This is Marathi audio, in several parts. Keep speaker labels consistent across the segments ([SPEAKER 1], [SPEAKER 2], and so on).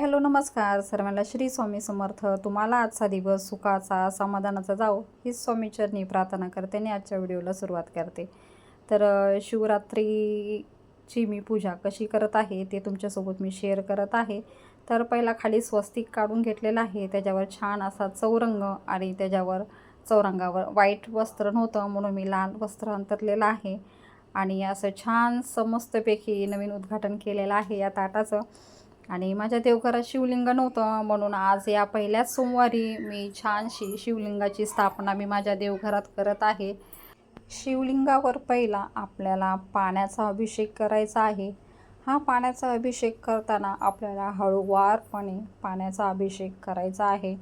[SPEAKER 1] हॅलो नमस्कार. सर्वांना श्री स्वामी समर्थ. तुम्हाला आजचा दिवस सुखाचा समाधानाचा जाओ हीच स्वामी चरणी प्रार्थना करते आणि आजच्या व्हिडिओला सुरुवात करते. तर शिवरात्रीची मी पूजा कशी करत आहे ते तुमच्यासोबत मी शेअर करत आहे. तर पहिला खाली स्वस्तिक काढून घेतलेला आहे. त्याच्यावर छान असा चौरंग आणि त्याच्यावर चौरंगावर वाईट वस्त्र नव्हतं म्हणून मी लाल वस्त्र अंतरलेलं आहे. आणि असं छान समस्तपैकी नवीन उद्घाटन केलेलं आहे या ताटाचं. आणि माझ्या देवघरात शिवलिंग नव्हतं म्हणून आज या पहिल्याच सोमवारी मी छानशी शिवलिंगाची स्थापना मी माझ्या देवघरात करत आहे. शिवलिंगावर पहिला आपल्याला पाण्याचा अभिषेक करायचा आहे. हा पाण्याचा अभिषेक करताना आपल्याला हळूवारपणे पाण्याचा अभिषेक करायचा आहे.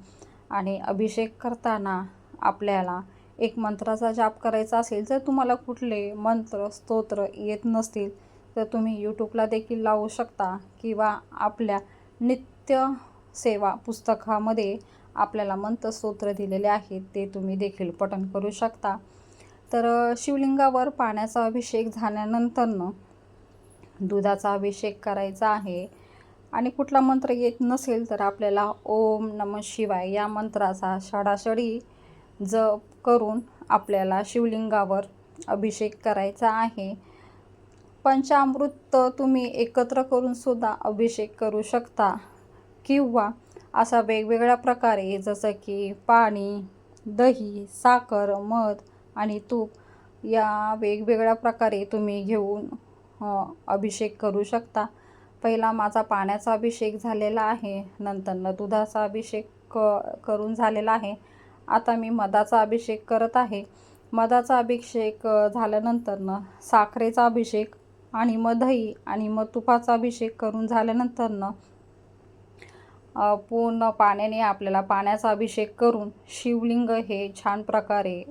[SPEAKER 1] आणि अभिषेक करताना आपल्याला एक मंत्राचा जाप करायचा असेल जर तुम्हाला कुठले मंत्र स्तोत्र येत नसतील तर तुम्ही यूट्यूबला देखील लावू शकता किंवा आपल्या नित्य सेवा पुस्तकामध्ये आपल्याला मंत्रस्तोत्र दिलेले आहेत ते तुम्ही देखील पठण करू शकता. तर शिवलिंगावर पाण्याचा अभिषेक झाल्यानंतरनं दुधाचा अभिषेक करायचा आहे. आणि कुठला मंत्र येत नसेल तर आपल्याला ओम नम शिवाय या मंत्राचा षडाषडी जप करून आपल्याला शिवलिंगावर अभिषेक करायचा आहे. पंचामृत तुम्ही एकत्र करून सुद्धा अभिषेक करू शकता. किंवा असा वेगवेगळ्या प्रकारे जसं की पाणी दही साखर मध आणि तूप या वेगवेगळ्या प्रकारे तुम्ही घेऊन अभिषेक करू शकता. पहिला माझा पाण्याचा अभिषेक झालेला आहे नंतरनं दुधाचा अभिषेक क करून झालेला आहे. आता मी मधाचा अभिषेक करत आहे. मधाचा अभिषेक झाल्यानंतरनं साखरेचा अभिषेक आणि मग दही आणि मग तुपाचा अभिषेक करून झाल्यानंतरनं पूर्ण पाण्याने आपल्याला पाण्याचा अभिषेक करून शिवलिंग हे छान प्रकारे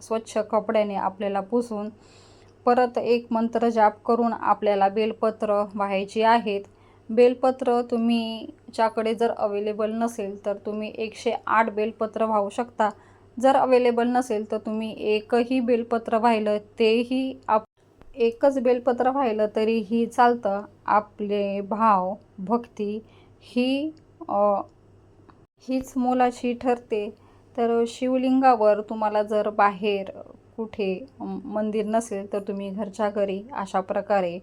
[SPEAKER 1] स्वच्छ कपड्याने आपल्याला पुसून परत एक मंत्र जाप करून आपल्याला बेलपत्र व्हायची आहेत. बेलपत्र तुम्हीच्याकडे जर अवेलेबल नसेल तर तुम्ही एकशे आठ बेलपत्र वाहू शकता. जर अवेलेबल नसेल तर तुम्ही एकही बेलपत्र वाहिलं तेही आप एकच बेलपत्र वाहिलं तरीही चालतं. आपले भाव भक्ती ही हीच मोलाची ठरते. तर शिवलिंगावर तुम्हाला जर बाहेर कुठे मंदिर नसेल तर तुम्ही घरच्या घरी अशा प्रकारे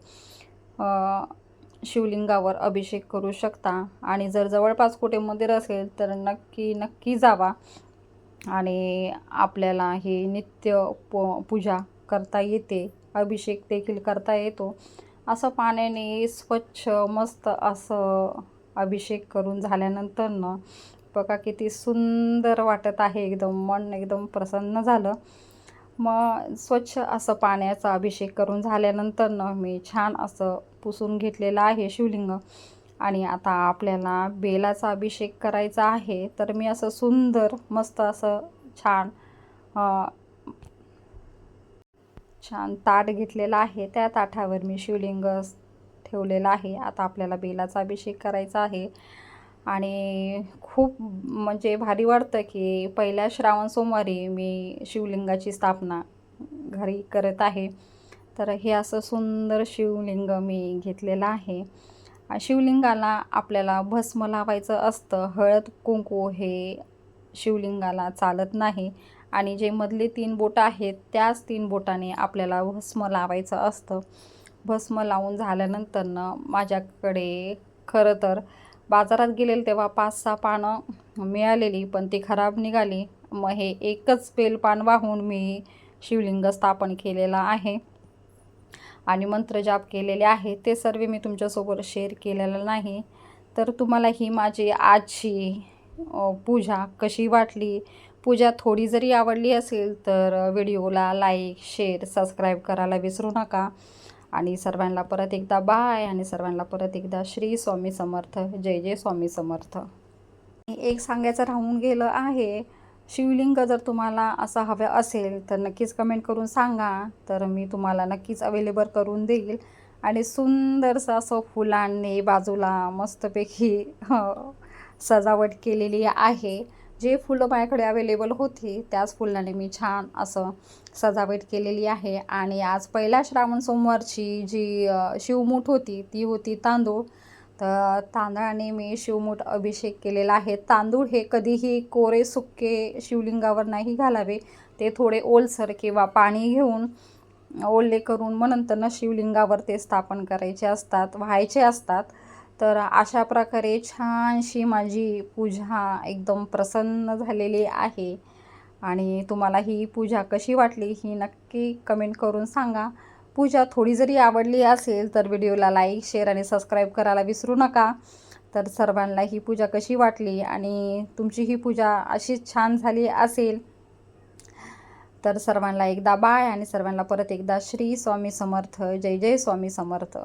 [SPEAKER 1] शिवलिंगावर अभिषेक करू शकता. आणि जर जवळपास कुठे मंदिर असेल तर नक्की नक्की जावा. आणि आपल्याला हे नित्य प पूजा करता येते. अभिषेक देखील करता येतो. असं पाण्याने स्वच्छ मस्त असं अभिषेक करून झाल्यानंतरनं बघा किती सुंदर वाटत आहे. एकदम मन एकदम प्रसन्न झालं. मग स्वच्छ असं पाण्याचा अभिषेक करून झाल्यानंतरनं मी छान असं पुसून घेतलेलं आहे शिवलिंग. आणि आता आपल्याला बेलाचा अभिषेक करायचा आहे. तर मी असं सुंदर मस्त असं छान छान ताट घेतलेला आहे. त्या ताटावर मी शिवलिंग ठेवलेलं आहे. आता आपल्याला बेलाचा अभिषेक करायचा आहे. आणि खूप म्हणजे भारी वाटतं की पहिल्या श्रावण सोमवारी मी शिवलिंगाची स्थापना घरी करत आहे. तर हे असं सुंदर शिवलिंग मी घेतलेलं आहे. शिवलिंगाला आपल्याला भस्म लावायचं असतं. हळद कुंकू हे शिवलिंगाला चालत नाही. आणि जे मधले तीन बोटं आहेत त्याच तीन बोटाने आपल्याला भस्म लावायचं असतं. भस्म लावून झाल्यानंतरनं माझ्याकडे खरं तर बाजारात गेलेलं तेव्हा पाच सहा पानं मिळालेली पण ती खराब निघाली. मग हे एकच बेलपान वाहून मी शिवलिंग स्थापन केलेलं आहे. आणि मंत्रजाप केलेले आहे. ते सर्व मी तुमच्यासोबत शेअर केलेलं नाही. तर तुम्हाला ही माझी आजची पूजा कशी वाटली? पूजा थोडी जरी आवडली असेल तर व्हिडिओला लाईक शेअर सबस्क्राईब करायला विसरू नका. आणि सर्वांना परत एकदा बाय आणि सर्वांना परत एकदा श्री स्वामी समर्थ. जय जय स्वामी समर्थ. एक सांगायचं राहून गेलं आहे शिवलिंग जर तुम्हाला असं हवं असेल तर नक्कीच कमेंट करून सांगा. तर मी तुम्हाला नक्कीच अवेलेबल करून देईल. आणि सुंदरसं असं फुलांनी बाजूला मस्तपैकी सजावट केलेली आहे. जे फुलं माझ्याकडे अवेलेबल होती त्याच फुलाने मी छान असं सजावट केलेली आहे. आणि आज पहिल्या श्रावण सोमवारची जी शिवमूठ होती ती होती तांदूळ. तर तांदळाने मी शिवमूठ अभिषेक केलेला आहे. तांदूळ हे कधीही कोरे सुक्के शिवलिंगावर नाही घालावे. ते थोडे ओलसर किंवा पाणी घेऊन ओले करून मग नंतरनं शिवलिंगावर ते स्थापन करायचे असतात व्हायचे असतात. तर अशा प्रकारे छानशी माझी पूजा एकदम प्रसन्न झालेली आहे. आणि तुम्हाला ही पूजा कशी वाटली ही नक्की कमेंट करून सांगा. पूजा थोडी जरी आवडली असेल तर व्हिडिओला लाईक शेअर आणि सबस्क्राईब करायला विसरू नका. तर सर्वांना ही पूजा कशी वाटली आणि तुमची ही पूजा अशीच छान झाली असेल तर सर्वांना एकदा बाय आणि सर्वांना परत एकदा श्री स्वामी समर्थ. जय जय स्वामी समर्थ.